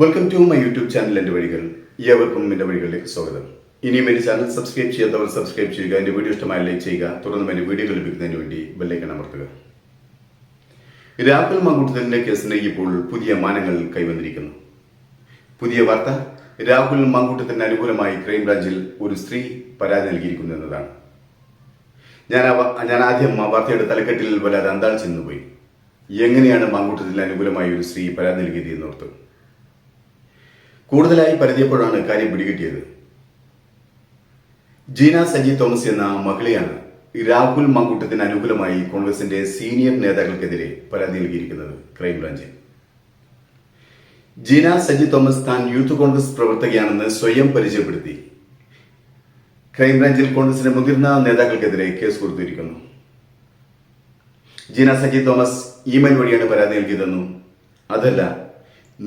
Welcome to my YouTube channel എന്റെ വഴികൾ. ഏവർക്കും എന്റെ വഴികളിലേക്ക് സ്വാഗതം. ഇനിയും എന്റെ ചാനൽ സബ്സ്ക്രൈബ് ചെയ്യാത്തവർ സബ്സ്ക്രൈബ് ചെയ്യുക എന്റെ വീഡിയോ ഇഷ്ടമായി ലൈക്ക് ചെയ്യുക തുടർന്ന് എന്റെ വീഡിയോ ലഭിക്കുന്നതിന് വേണ്ടി ബെല്ലൈക്കൺ അമർത്തുക. രാഹുൽ മങ്കൂട്ടത്തിന്റെ കേസിന് ഇപ്പോൾ പുതിയ മാനങ്ങൾ കൈവന്നിരിക്കുന്നു. പുതിയ വാർത്ത രാഹുൽ മങ്കുട്ടത്തിന് അനുകൂലമായി ക്രൈംബ്രാഞ്ചിൽ ഒരു സ്ത്രീ പരാതി നൽകിയിരിക്കുന്നു എന്നതാണ്. ഞാൻ ഞാൻ ആദ്യം ആ വാർത്തയുടെ തലക്കെട്ടിൽ വല്ലാതെ അന്താൾ ചെന്നുപോയി എങ്ങനെയാണ് മാങ്കൂട്ടത്തിന് അനുകൂലമായി ഒരു സ്ത്രീ പരാതി നൽകിയത് എന്നോർത്ത്. കൂടുതലായി പരതിയപ്പോഴാണ് കാര്യം പിടികിട്ടിയത്. ജീന സജി തോമസ് എന്ന മകളെയാണ് രാഹുൽ മങ്കൂട്ടത്തിന് അനുകൂലമായി കോൺഗ്രസിന്റെ സീനിയർ നേതാക്കൾക്കെതിരെ പരാതി നൽകിയിരിക്കുന്നത് ക്രൈംബ്രാഞ്ച് ജീന സജി തോമസ് താൻ യൂത്ത് കോൺഗ്രസ് പ്രവർത്തകയാണെന്ന് സ്വയം പരിചയപ്പെടുത്തി. ക്രൈംബ്രാഞ്ചിൽ കോൺഗ്രസിന്റെ മുതിർന്ന നേതാക്കൾക്കെതിരെ കേസ് കൊടുത്തിരിക്കുന്നു. ജീന സജി തോമസ് ഇമെയിൽ വഴിയാണ് പരാതി നൽകിയതെന്നും അതല്ല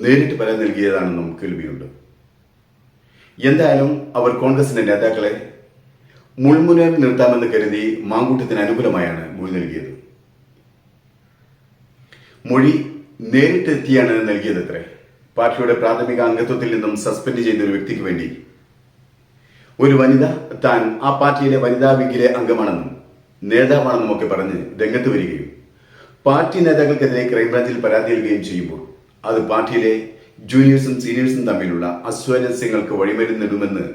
നേരിട്ട് പരാതി നൽകിയതാണെന്നും കേൾവിയുണ്ട് എന്തായാലും അവർ കോൺഗ്രസിന്റെ നേതാക്കളെ മുൾമുനയിൽ നിർത്താമെന്ന് കരുതി മാങ്കൂട്ടത്തിന് അനുകൂലമായാണ് മൊഴി നൽകിയത്. മൊഴി നേരിട്ടെത്തിയാണ് നൽകിയതത്രേ. പാർട്ടിയുടെ പ്രാഥമിക അംഗത്വത്തിൽ നിന്നും സസ്പെൻഡ് ചെയ്ത ഒരു വ്യക്തിക്ക് വേണ്ടി. ഒരു വനിത താൻ ആ പാർട്ടിയിലെ വനിതാ വിംഗിലെ അംഗമാണെന്നും നേതാവാണെന്നും ഒക്കെ പറഞ്ഞ് രംഗത്ത് വരികയും പാർട്ടി നേതാക്കൾക്കെതിരെ ക്രൈംബ്രാഞ്ചിൽ പരാതി നൽകുകയും ചെയ്യുമ്പോൾ അത് പാർട്ടിയിലെ ജൂനിയേഴ്സും സീനിയേഴ്സും തമ്മിലുള്ള അസ്വാരസ്യങ്ങൾക്ക് വഴിമരുന്നിടുമെന്ന്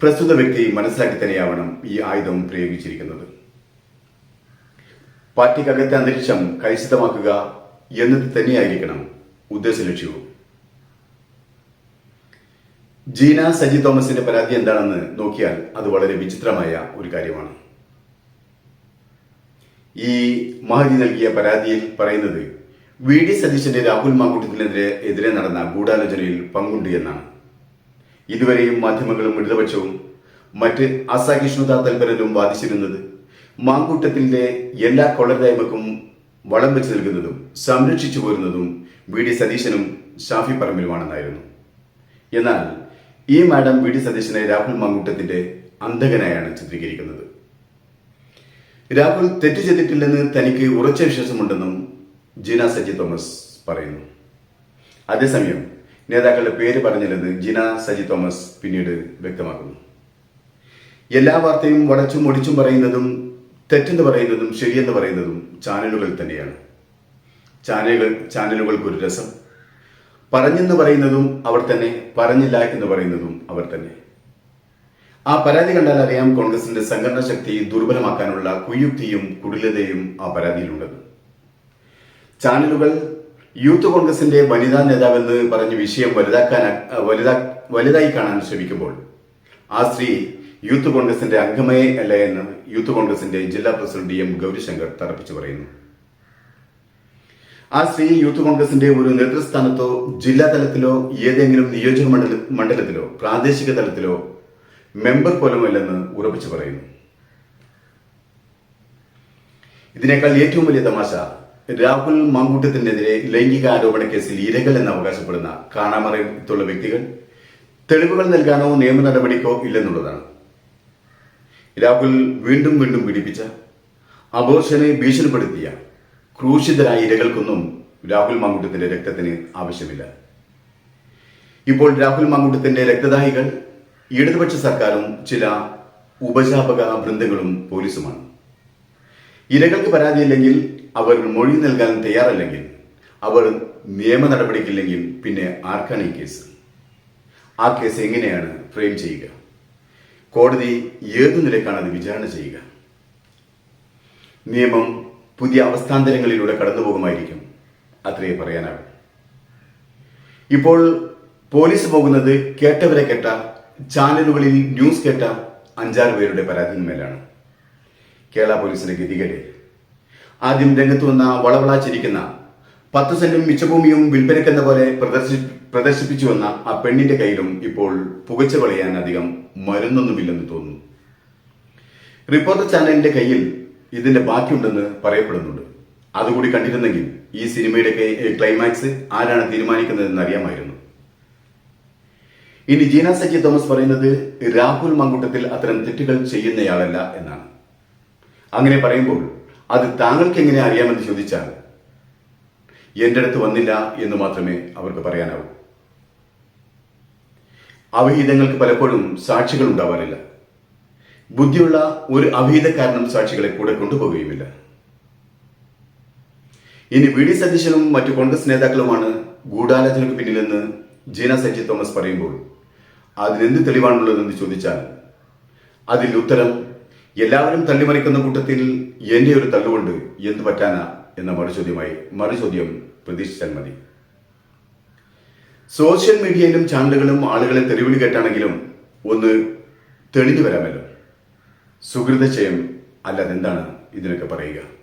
പ്രസ്തുത വ്യക്തി മനസ്സിലാക്കി തന്നെയാവണം ഈ ആയുധം പ്രയോഗിച്ചിരിക്കുന്നത്. പാർട്ടിക്കകത്തെ അന്തരീക്ഷം കലുഷിതമാക്കുക എന്നത് തന്നെയായിരിക്കണം ഉദ്ദേശ ലക്ഷ്യവും. ജീന സജി തോമസിന്റെ പരാതി എന്താണെന്ന് നോക്കിയാൽ അത് വളരെ വിചിത്രമായ ഒരു കാര്യമാണ്. ഈ മഹതി നൽകിയ പരാതിയിൽ പറയുന്നത് വി ഡി സതീശന്റെ രാഹുൽ മാങ്കൂട്ടത്തിനെതിരെ എതിരെ നടന്ന ഗൂഢാലോചനയിൽ പങ്കുണ്ട് എന്നാണ്. ഇതുവരെയും മാധ്യമങ്ങളും ഇടതുപക്ഷവും മറ്റ് അസഹിഷ്ണുതാ തൽപരരും വാദിച്ചിരുന്നത് മാങ്കൂട്ടത്തിന്റെ എല്ലാ കൊള്ളരുതായ്മക്കും വളം വെച്ച് നൽകുന്നതും സംരക്ഷിച്ചു പോരുന്നതും വി ഡി സതീശനും ഷാഫി പറമ്പിലുമാണെന്നായിരുന്നു. എന്നാൽ ഈ മാഡം വി ഡി സതീശനെ രാഹുൽ മാങ്കൂട്ടത്തിന്റെ അന്ധകനായാണ് ചിത്രീകരിക്കുന്നത്. രാഹുൽ തെറ്റ് ചെയ്തിട്ടില്ലെന്ന് തനിക്ക് ഉറച്ച വിശ്വാസമുണ്ടെന്നും ജീന സജി തോമസ് പറയുന്നു. അതേസമയം നേതാക്കളുടെ പേര് പറഞ്ഞില്ലെന്ന് ജിന സജി തോമസ് പിന്നീട് വ്യക്തമാക്കുന്നു. എല്ലാ വാർത്തയും വടച്ചും ഒടിച്ചും പറയുന്നതും തെറ്റെന്ന് പറയുന്നതും ശരിയെന്ന് പറയുന്നതും ചാനലുകൾ തന്നെയാണ്. ചാനലുകൾ ചാനലുകൾക്ക് ഒരു രസം. പറഞ്ഞെന്ന് പറയുന്നതും അവർ തന്നെ പറഞ്ഞില്ല എന്ന് പറയുന്നതും അവർ തന്നെ. ആ പരാതി കണ്ടാൽ അറിയാം കോൺഗ്രസിന്റെ സംഘടനാ ശക്തി ദുർബലമാക്കാനുള്ള കുയുക്തിയും കുടിലതയും ആ പരാതിയിലുണ്ടെന്ന് ചാനലുകൾ യൂത്ത് കോൺഗ്രസിന്റെ വനിതാ നേതാവെന്ന് പറഞ്ഞ് വിഷയം വലുതാക്കാൻ വലുതാ വലുതായി കാണാൻ ശ്രമിക്കുമ്പോൾ ആ സ്ത്രീ യൂത്ത് കോൺഗ്രസിന്റെ അംഗമേ അല്ല എന്ന് യൂത്ത് കോൺഗ്രസിന്റെ ജില്ലാ പ്രസിഡന്റ് എം ഗൗരിശങ്കർ തറപ്പിച്ചു പറയുന്നു. ആ സ്ത്രീ യൂത്ത് കോൺഗ്രസിന്റെ ഒരു നേതൃസ്ഥാനത്തോ ജില്ലാ തലത്തിലോ ഏതെങ്കിലും നിയോജക മണ്ഡല മണ്ഡലത്തിലോ പ്രാദേശിക തലത്തിലോ മെമ്പർ പോലുമല്ലെന്ന് ഉറപ്പിച്ചു പറയുന്നു. ഇതിനേക്കാൾ ഏറ്റവും വലിയ തമാശ രാഹുൽ മങ്കൂട്ടത്തിനെതിരെ ലൈംഗിക ആരോപണ കേസിൽ ഇരകൾ എന്ന് അവകാശപ്പെടുന്ന കാണാമറയത്തുള്ള വ്യക്തികൾ തെളിവുകൾ നൽകാനോ നിയമ നടപടിക്കോ ഇല്ലെന്നുള്ളതാണ്. രാഹുൽ വീണ്ടും വീണ്ടും പീഡിപ്പിച്ച അബോർഷനെ ഭീഷണിപ്പെടുത്തിയ ക്രൂശിതരായ ഇരകൾക്കൊന്നും രാഹുൽ മങ്കൂട്ടത്തിന്റെ രക്തത്തിന് ആവശ്യമില്ല. ഇപ്പോൾ രാഹുൽ മങ്കൂട്ടത്തിന്റെ രക്തദാഹികൾ ഇടതുപക്ഷ സർക്കാരും ചില ഉപജാപക വൃന്ദങ്ങളും പോലീസുമാണ്. ഇരകൾക്ക് പരാതിയില്ലെങ്കിൽ അവർ മൊഴി നൽകാൻ തയ്യാറല്ലെങ്കിൽ അവർ നിയമ നടപടിക്കില്ലെങ്കിൽ പിന്നെ ആർക്കാണ് ഈ കേസ്? ആ കേസ് എങ്ങനെയാണ് ഫ്രെയിം ചെയ്യുക? കോടതി ഏത് നിലക്കാണ് അത് വിചാരണ ചെയ്യുക? നിയമം പുതിയ അവസ്ഥാന്തരങ്ങളിലൂടെ കടന്നുപോകുമായിരിക്കും. അത്രയേ പറയാനാകും ഇപ്പോൾ പോലീസ് പോകുന്നത് കേട്ടവരെ കേട്ട ചാനലുകളിൽ ന്യൂസ് കേട്ട അഞ്ചാറ് പേരുടെ പരാതിന്മേലാണ് കേരള പോലീസിന്റെ ഗതികേട്. ആദ്യം രംഗത്ത് വന്ന വളവളാച്ചിരിക്കുന്ന പത്ത് സെന്റും മിച്ചഭൂമിയും വിൽപ്പനക്കെന്ന പോലെ പ്രദർശി പ്രദർശിപ്പിച്ചു വന്ന ആ പെണ്ണിന്റെ കയ്യിലും ഇപ്പോൾ പുകച്ച കളയാൻ അധികം മരുന്നൊന്നുമില്ലെന്ന് തോന്നുന്നു. റിപ്പോർട്ടർ ചാനലിന്റെ കയ്യിൽ ഇതിന്റെ ബാക്കിയുണ്ടെന്ന് പറയപ്പെടുന്നുണ്ട്. അതുകൂടി കണ്ടിരുന്നെങ്കിൽ ഈ സിനിമയുടെ ക്ലൈമാക്സ് ആരാണ് തീരുമാനിക്കുന്നതെന്ന് അറിയാമായിരുന്നു. ഇനി ജീന സജി തോമസ് പറയുന്നത് രാഹുൽ മങ്കൂട്ടത്തിൽ അത്തരം തെറ്റുകൾ ചെയ്യുന്നയാളല്ല എന്നാണ്. അങ്ങനെ പറയുമ്പോൾ അത് താങ്കൾക്ക് എങ്ങനെ അറിയാമെന്ന് ചോദിച്ചാൽ എന്റെ അടുത്ത് വന്നില്ല എന്ന് മാത്രമേ അവർക്ക് പറയാനാവൂ. അവിഹിതങ്ങൾക്ക് പലപ്പോഴും സാക്ഷികൾ ഉണ്ടാവാറില്ല. ബുദ്ധിയുള്ള ഒരു അവിഹിതക്കാരനും സാക്ഷികളെ കൂടെ കൊണ്ടുപോവുകയുമില്ല. ഇനി വി ഡി സതീശനും മറ്റു കോൺഗ്രസ് നേതാക്കളുമാണ് ഗൂഢാലോചനയ്ക്ക് പിന്നിലെന്ന് ജീന സജി തോമസ് പറയുമ്പോൾ അതിനെന്ത് തെളിവാണുള്ളതെന്ന് ചോദിച്ചാൽ അതിൽ ഉത്തരം എല്ലാവരും തള്ളിമറിക്കുന്ന കൂട്ടത്തിൽ എന്റെ ഒരു തള്ളുകൊണ്ട് എന്ത് പറ്റാനാ എന്ന മറുചോദ്യമായി മറുചോദ്യം പ്രതീക്ഷിച്ചാൽ മതി. സോഷ്യൽ മീഡിയയിലും ചാനലുകളും ആളുകളെ തെരുവിളി കേട്ടാണെങ്കിലും ഒന്ന് തെളിഞ്ഞു വരാമല്ലോ. സുഹൃതചയം അല്ലാതെന്താണ് ഇതിനൊക്കെ പറയുക?